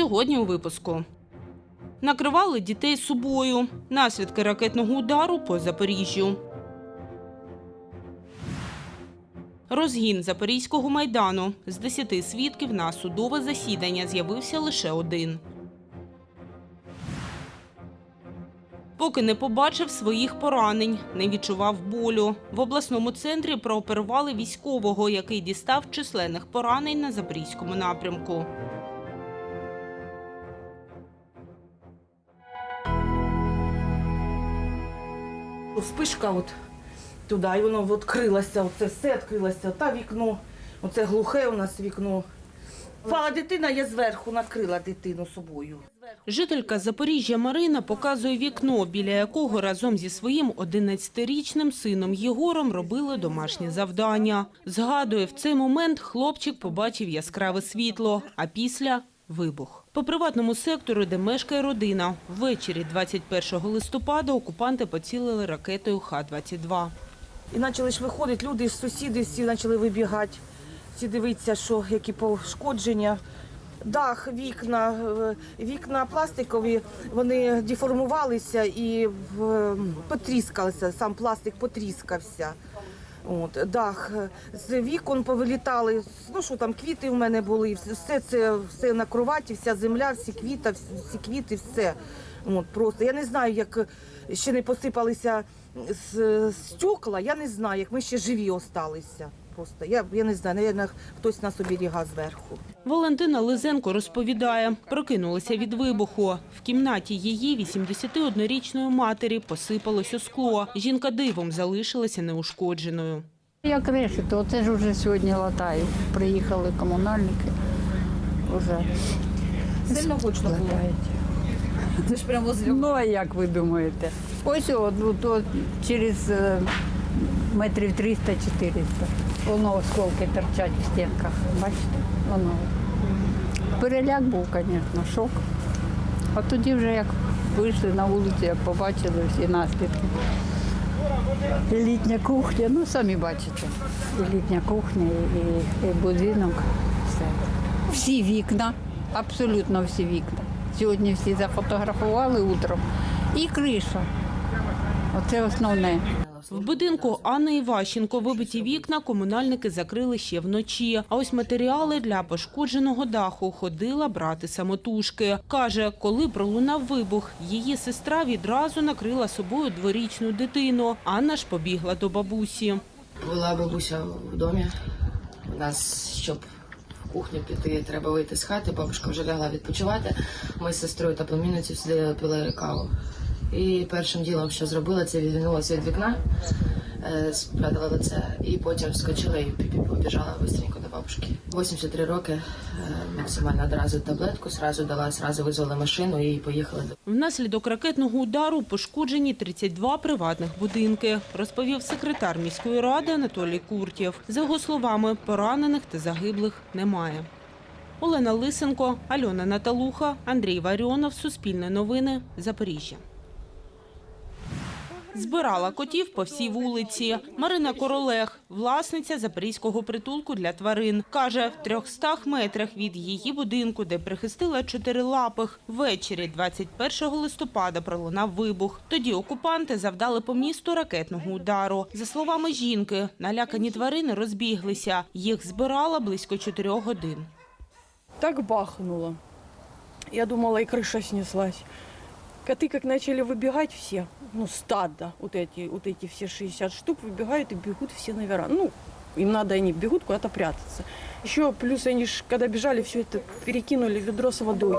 Сьогодні у випуску. Накривали дітей собою. Наслідки ракетного удару по Запоріжжю. Розгін Запорізького майдану. З 10 свідків на судове засідання з'явився лише один. Поки не побачив своїх поранень, не відчував болю. В обласному центрі прооперували військового, який дістав численних поранень на запорізькому напрямку. Вспишка от туди, і воно відкрилося, оце все відкрилося, та вікно, оце глухе у нас вікно. Впала дитина, я зверху накрила дитину собою. Жителька Запоріжжя Марина показує вікно, біля якого разом зі своїм 11-річним сином Єгором робили домашнє завдання. Згадує, в цей момент хлопчик побачив яскраве світло, а після – вибух. По приватному сектору, де мешкає родина, ввечері 21 листопада окупанти поцілили ракетою Х-22. І почали виходити люди, сусіди всі почали вибігати, всі дивитися, що які пошкодження. Дах, вікна, е, вікна пластикові, вони деформувалися і е, потріскалися, сам пластик потріскався. От, дах, е, з вікон повилітали, ну що там, квіти в мене були, все це все на кроваті, вся земля, всі квіти, всі квіти, все. От, просто я не знаю, як ще не посипалися стекла, я не знаю, як ми ще живі осталися. Просто я, я не знаю, навіть хтось нас оберігав зверху. Валентина Лизенко розповідає, прокинулася від вибуху. В кімнаті її 81-річної матері посипалося скло. Жінка дивом залишилася неушкодженою. Як решето, оце ж вже сьогодні латаю. Приїхали комунальники. Уже Сильно гучно було. Це ж прямо возле. Ну, а як ви думаєте? Ось от, от, от через е, метрів 300-400. Воно осколки торчать в стінках. Бачите? Воно. Переляк був, звісно, шок. А тоді вже як вийшли на вулицю, як побачили всі наслідки. Літня кухня, ну самі бачите. І літня кухня, і, і будинок. Все. Всі вікна, абсолютно всі вікна. Сьогодні всі зафотографували утром. І криша. Оце основне. В будинку Анни Іващенко вибиті вікна комунальники закрили ще вночі. А ось матеріали для пошкодженого даху ходила брати самотужки. Каже, коли пролунав вибух, її сестра відразу накрила собою дворічну дитину. Анна ж побігла до бабусі. Була бабуся в домі. У нас, щоб в кухню піти, треба вийти з хати. Бабушка вже лягла відпочивати. Ми з сестрою та племінницею сиділи пили каву. І першим ділом, що зробила, це відвернулася від вікна, е, спрятала лице і потім вскочила і побіжала швидко до бабушки. 83 роки, е, максимально одразу таблетку, зразу дала, зразу визвали машину і поїхали до Внаслідок ракетного удару пошкоджені 32 приватних будинки, розповів секретар міської ради Анатолій Куртєв. За його словами, поранених та загиблих немає. Олена Лисенко, Альона Наталуха, Андрій Варіонов, Суспільне новини, Запоріжжя. Збирала котів по всій вулиці. Марина Королег, власниця запорізького притулку для тварин, каже, в 300 метрах від її будинку, де прихистила чотирилапих, ввечері 21 листопада пролунав вибух. Тоді окупанти завдали по місту ракетного удару. За словами жінки, налякані тварини розбіглися. Їх збирала близько 4 годин. так бахнуло. Я думала, и крыша снеслась Коты как начали выбегать все, ну, стадо, вот эти, вот эти все 60 штук выбегают и бегут все на веранду. Ну, им надо, они бегут куда-то прятаться. Еще плюс они ж, когда бежали, все это перекинули в ведро с водой.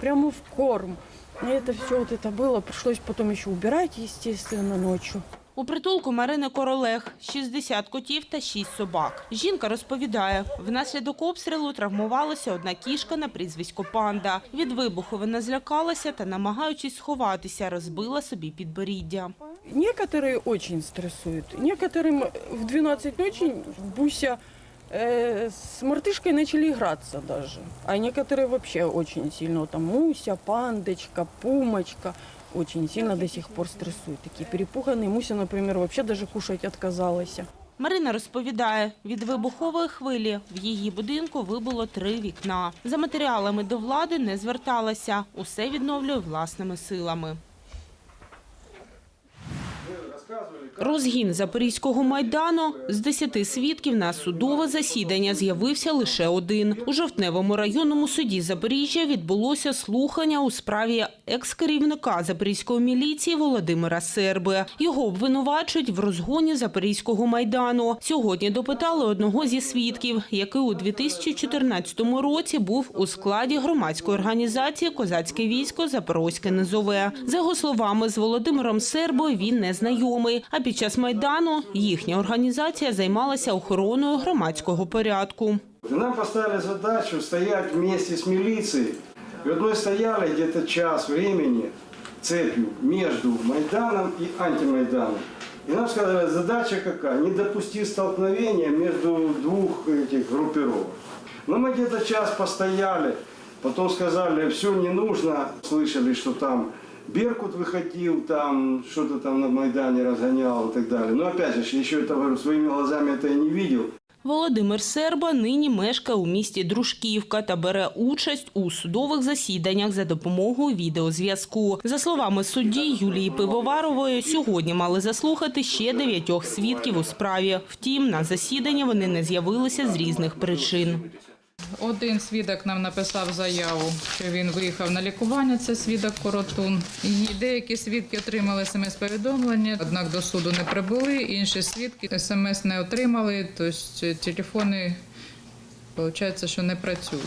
Прямо в корм. И это все вот это было. Пришлось потом еще убирать, естественно, ночью. У притулку Марини Королег 60 котів та 6 собак. Жінка розповідає, внаслідок обстрілу травмувалася одна кішка на прізвисько Панда. Від вибуху вона злякалася та, намагаючись сховатися, розбила собі підборіддя. Некоторые очень стрессуют. Некоторым в 12 ночи Буся э, с мартышкой начали играться даже. А некоторые вообще очень сильно. Вот Там Муся, Пандочка, Пумочка. Очень сильно до сих пор стрессуют. Такие перепуганные. Муся, например, вообще даже кушать отказалась. Марина розповідає, від вибухової хвилі в її будинку вибуло три вікна. За матеріалами до влади не зверталася. Усе відновлює власними силами. Розгін Запорізького майдану з 10 свідків на судове засідання з'явився лише один. У жовтневому районному суді Запоріжжя відбулося слухання у справі екс-керівника Запорізької міліції Володимира Серби. Його обвинувачують в розгоні Запорізького майдану. Сьогодні допитали одного зі свідків, який у 2014 році був у складі громадської організації Козацьке військо Запорозьке низове. За його словами, з Володимиром Сербою він не знайомий. А під час майдану їхня організація займалася охороною громадського порядку. Нам поставили задачу стоять вместе с милицией. И вот мы стояли где-то час времени цепью между Майданом и антимайданом. И нам сказали, задача какая? Не допустить столкновения между двух этих группировок. Но мы где-то час постояли, потом сказали, все не нужно. Слышали, что там Беркут выходил, там что-то там на Майдане разгонял и так далее. Но опять же, я еще это говорю, своими глазами это я не видел. Володимир Серба нині мешкає у місті Дружківка та бере участь у судових засіданнях за допомогою відеозв'язку. За словами судді Юлії Пивоварової, сьогодні мали заслухати ще дев'ятьох свідків у справі. Втім, на засідання вони не з'явилися з різних причин. Один свідок нам написав заяву, що він виїхав на лікування. Це свідок Коротун. І деякі свідки отримали смс-повідомлення, однак до суду не прибули. Інші свідки смс не отримали. Тобто телефони виходить, що не працюють.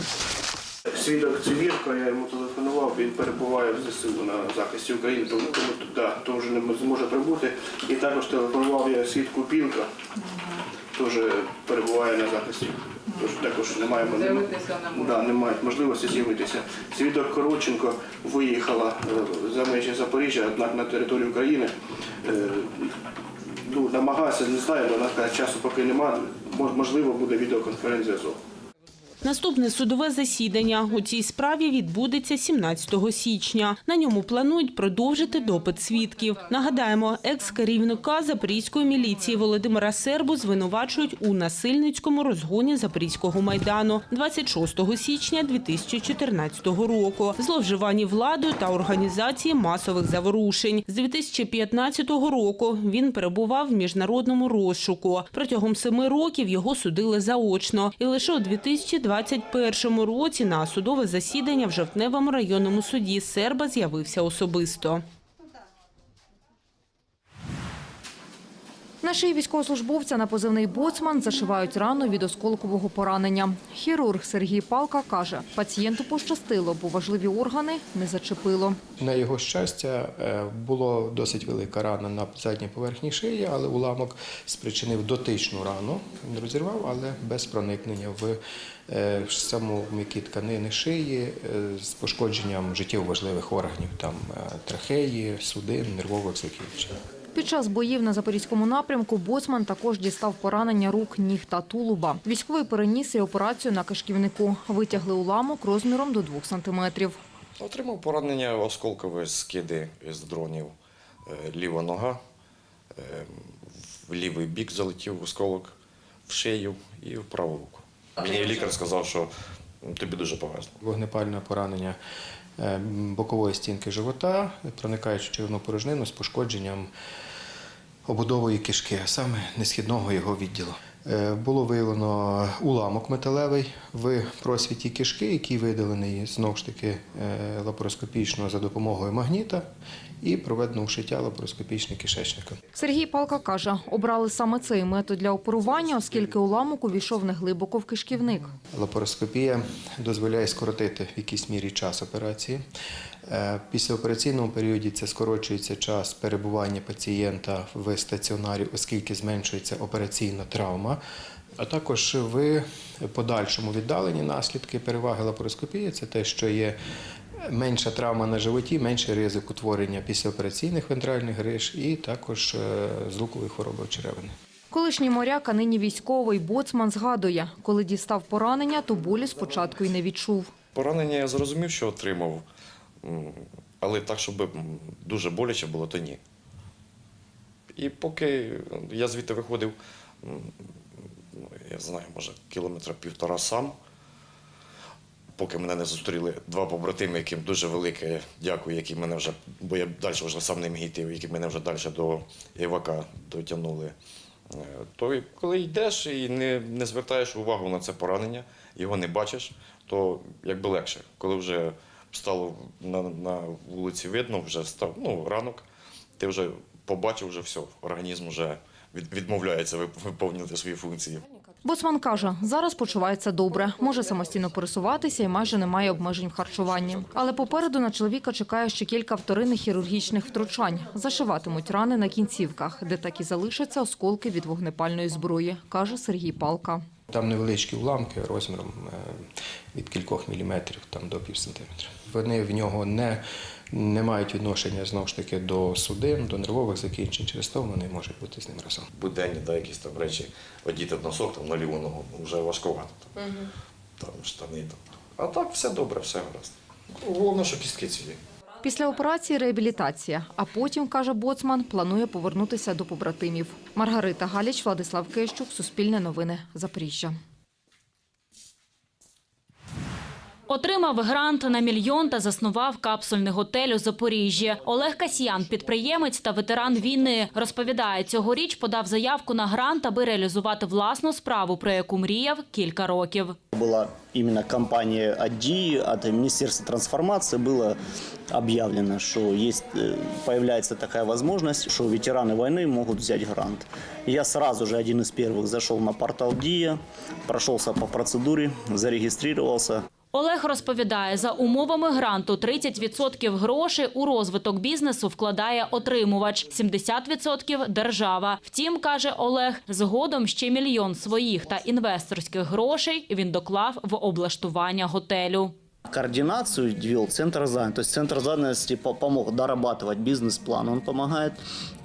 Свідок Цивірко, я йому телефонував, він перебуває в ЗСУ на захисті України, тому, тому да, то вже не зможе прибути. І також телефонував я свідку Пілка, теж перебуває на захисті. Тож також не маємо да, не мають можливості з'явитися. Свідок Коротченко виїхала е, за межі Запоріжжя, однак на територію України. Е, Ну, намагався, не знаю, але вона каже, часу поки немає. Можливо, буде відеоконференц-зв'язок. Наступне судове засідання у цій справі відбудеться 17 січня. На ньому планують продовжити допит свідків. Нагадаємо, екс-керівника Запорізької міліції Володимира Сербу звинувачують у насильницькому розгоні Запорізького майдану 26 січня 2014 року, зловживанні владою та організації масових заворушень. З 2015 року він перебував в міжнародному розшуку. Протягом семи років його судили заочно, і лише у 2021 році на судове засідання в Жовтневому районному суді Серба з'явився особисто. На шиї військовослужбовця на позивний боцман зашивають рану від осколкового поранення. Хірург Сергій Палка каже, пацієнту пощастило, бо важливі органи не зачепило. На його щастя, е, було досить велика рана на задній поверхні шиї, але уламок спричинив дотичну рану. Він розірвав, але без проникнення в е, саму м'які тканини шиї е, з пошкодженням життєво важливих органів, там трахеї, судин, нервових закінчень. Під час боїв на запорізькому напрямку боцман також дістав поранення рук, ніг та тулуба. Військовий переніс і операцію на кишківнику. Витягли уламок розміром до 2 сантиметрів. Отримав поранення осколкові скиди з дронів. Е, Ліва нога, е, в лівий бік залетів осколок, в шию і в праву руку. Мені лікар сказав, що тобі дуже повезло. Вогнепальне поранення е, бокової стінки живота, проникаючи в червну порожнину з пошкодженням обудової кишки, а саме несхідного його відділу. Е, Було виявлено уламок металевий в просвіті кишки, який видалений знову ж таки е, лапароскопічно за допомогою магніта, і проведено вшиття лапароскопічне кишечника. Сергій Палка каже, обрали саме цей метод для оперування, оскільки уламок увійшов неглибоко в кишківник. Лапароскопія дозволяє скоротити в якійсь мірі час операції. Е, Після операційному періоді це скорочується час перебування пацієнта в стаціонарі, оскільки зменшується операційна травма. А також в подальшому віддаленні наслідки переваги лапароскопії це те, що є менша травма на животі, менший ризик утворення післяопераційних вентральних гриж і також е, звукової хвороби черевини. Колишній моряк, а нині військовий, боцман згадує, коли дістав поранення, то болі спочатку й не відчув. Поранення я зрозумів, що отримав, але так, щоб дуже боляче було, то ні. І поки я звідти виходив ну, я знаю, може, кілометра півтора сам. Поки мене не зустріли два побратими, яким дуже велике дякую, які мене вже, бо я далі вже сам не міг йти, які мене вже далі до Івака дотягнули. Е, То коли йдеш і не, не звертаєш увагу на це поранення, його не бачиш, то якби легше. Коли вже стало на, на вулиці видно, вже став ну, ранок, ти вже побачив, вже все, організм вже від, відмовляється вип- виповнювати свої функції. Боцман каже, зараз почувається добре, може самостійно пересуватися і майже немає обмежень в харчуванні. Але попереду на чоловіка чекає ще кілька вторинних хірургічних втручань. Зашиватимуть рани на кінцівках, де так і залишаться осколки від вогнепальної зброї, каже Сергій Палка. Там невеличкі уламки розміром е, від кількох міліметрів там, до пів сантиметра. Вони в нього не, не мають відношення знову ж таки до судин, до нервових закінчень, через то вони можуть бути з ним разом. буденні, да, якісь там речі, одіти в носок там, на ліву ногу, ну, вже важкувато. Там, там штани. Там. А так все добре, все гаразд. Головне, що кістки цілі. Після операції реабілітація, а потім, каже Боцман, планує повернутися до побратимів. Маргарита Галіч, Владислав Кищук, Суспільне новини, Запоріжжя. Отримав грант на мільйон та заснував капсульний готель у Запоріжжі. Олег Касьян, підприємець та ветеран війни, розповідає, цьогоріч подав заявку на грант, аби реалізувати власну справу, про яку мріяв кілька років. Была именно компания АДИ от Министерства трансформации было объявлено, что есть, э, появляется такая возможность, что ветераны войны могут взять грант. Я сразу же один из первых зашел на портал ДИА, прошелся по процедуре, зарегистрировался. Олег розповідає, за умовами гранту 30% грошей у розвиток бізнесу вкладає отримувач, 70% – держава. Втім, каже Олег, згодом ще мільйон своїх та інвесторських грошей він доклав в облаштування готелю. Координацию вел Центр занятости. То есть Центр занятости по- помог дорабатывать бизнес-план. Он помогает.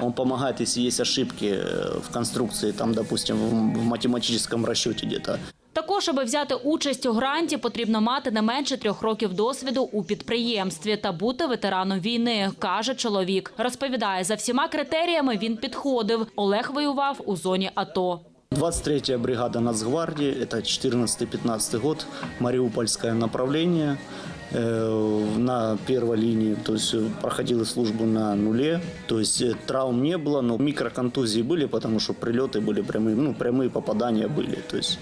Он помогает, если есть ошибки э, в конструкции, там, допустим, в математическом расчете где-то. Також, аби взяти участь у гранті, потрібно мати не менше трьох років досвіду у підприємстві та бути ветераном війни, каже чоловік. Розповідає, за всіма критеріями він підходив. Олег воював у зоні АТО. 23-я бригада Нацгвардии, это 14-15 год, Мариупольское направление. Э, На первой линии, то есть э, проходила службу на нуле, то есть э, травм не было, но микроконтузии были, потому что прилеты были прямые, ну прямые попадания были, то есть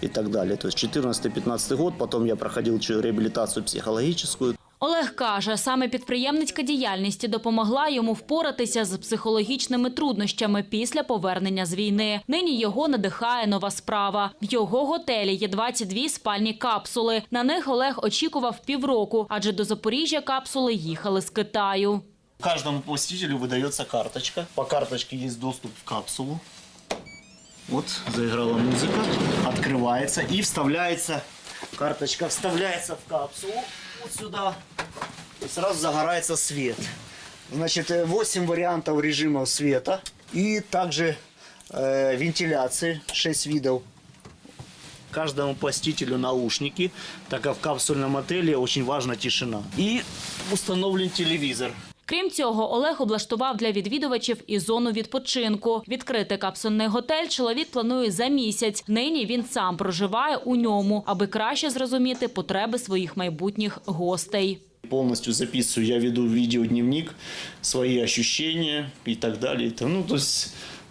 и так далее. То есть 14-15 год, потом я проходил реабилитацию психологическую, Олег каже, саме підприємницька діяльність допомогла йому впоратися з психологічними труднощами після повернення з війни. Нині його надихає нова справа. В його готелі є 22 спальні капсули. На них Олег очікував півроку, адже до Запоріжжя капсули їхали з Китаю. Каждому посетителю выдается карточка. По карточке есть доступ в капсулу. Вот заиграла музыка, открывается и вставляется. Карточка вставляется в капсулу вот сюда. И сразу загорается свет. Значит, 8 вариантов режимов света. И также э, вентиляции, 6 видов. Каждому посетителю наушники, так как в капсульном отеле очень важна тишина. И установлен телевизор. Крім цього, Олег облаштував для відвідувачів і зону відпочинку. Відкрити капсульний готель чоловік планує за місяць. Нині він сам проживає у ньому, аби краще зрозуміти потреби своїх майбутніх гостей. Полностью записываю, я веду видеодневник, свои ощущения и так. Это, Ну, то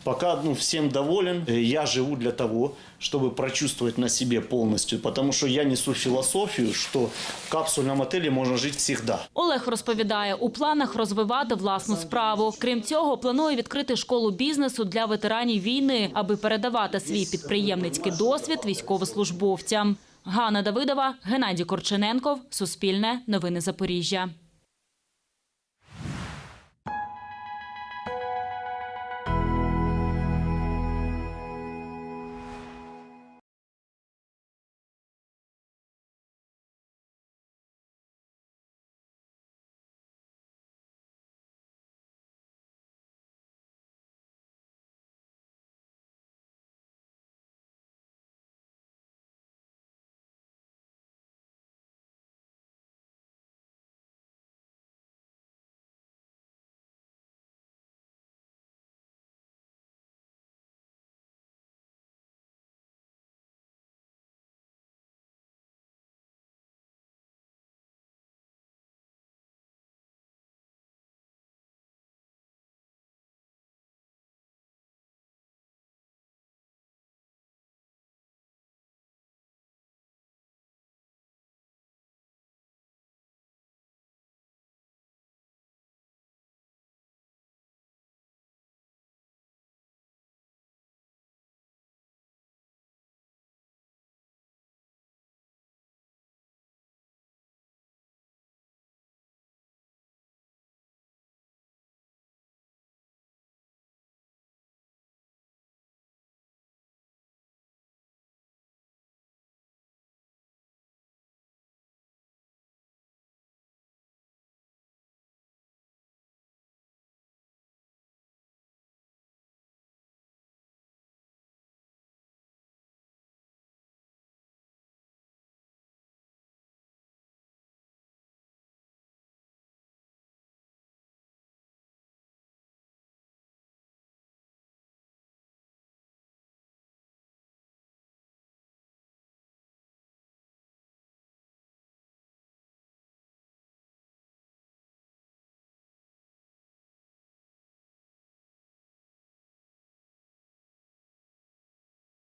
пока ну, всем доволен. Э, Я живу для того, чтобы прочувствовать на себе полностью, потому что я несу философию, что в капсульном отеле можно жить всегда. Олег розповідає, у планах розвивати власну справу. Крім цього, планує відкрити школу бізнесу для ветеранів війни, аби передавати свій підприємницький досвід військовослужбовцям. Ганна Давидова, Геннадій Корчененков, Суспільне, Новини Запоріжжя.